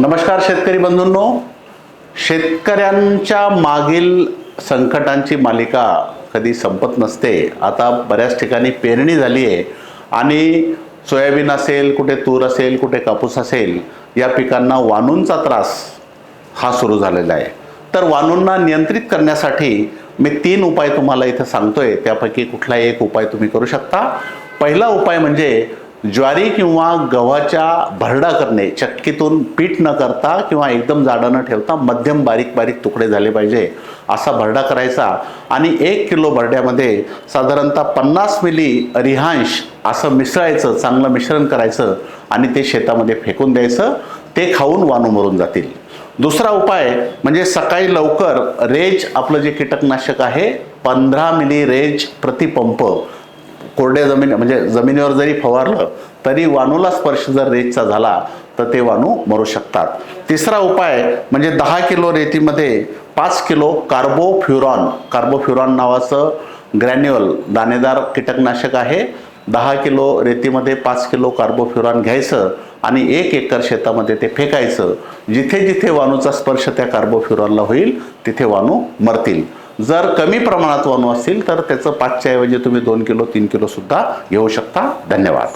नमस्कार शेतकरी बंधूंनो. शेतकऱ्यांच्या मागील संकटांची मालिका कधी संपत नसते. आता बऱ्याच ठिकाणी पेरणी झाली आहे आणि सोयाबीन असेल कुठे तूर असेल कुठे कापूस असेल या पिकांना वानूंचा त्रास हा सुरू झालेला आहे. तर वानूंना नियंत्रित करण्यासाठी मी तीन उपाय तुम्हाला इथं सांगतोय. त्यापैकी कुठलाही एक उपाय तुम्ही करू शकता. पहिला उपाय म्हणजे ज्वारी किंवा गव्हाच्या भरडा करणे चक्कीतून पीठ न करता किंवा एकदम जाडं न ठेवता मध्यम बारीक बारीक तुकडे झाले पाहिजे असा भरडा करायचा. आणि एक किलो भरड्यामध्ये साधारणतः पन्नास मिली रिहांश असं मिसळायचं चांगलं मिश्रण करायचं आणि ते शेतामध्ये फेकून द्यायचं ते खाऊन वानू मरून जातील. दुसरा उपाय म्हणजे सकाळी लवकर रेज आपलं जे कीटकनाशक आहे पंधरा मिली रेज प्रतिपंप कोरड्या जमीन म्हणजे जमिनीवर जरी फवारलं तरी वाणूला स्पर्श जर रेतचा झाला तर ते वाणू मरू शकतात. तिसरा उपाय म्हणजे दहा किलो रेतीमध्ये पाच किलो कार्बोफ्युरॉन कार्बोफ्युरॉन नावाचं ग्रॅन्युअल दाणेदार कीटकनाशक आहे. दहा किलो रेतीमध्ये पाच किलो कार्बोफ्युरॉन घ्यायचं आणि एक एकर शेतामध्ये ते फेकायचं. जिथे जिथे वाणूचा स्पर्श त्या कार्बोफ्युरॉनला होईल तिथे वाणू मरतील. जर कमी प्रमाणात वाणू असतील तर त्याचं पाचच्या ऐवजी तुम्ही दोन किलो तीन किलोसुद्धा घेऊ शकता. धन्यवाद.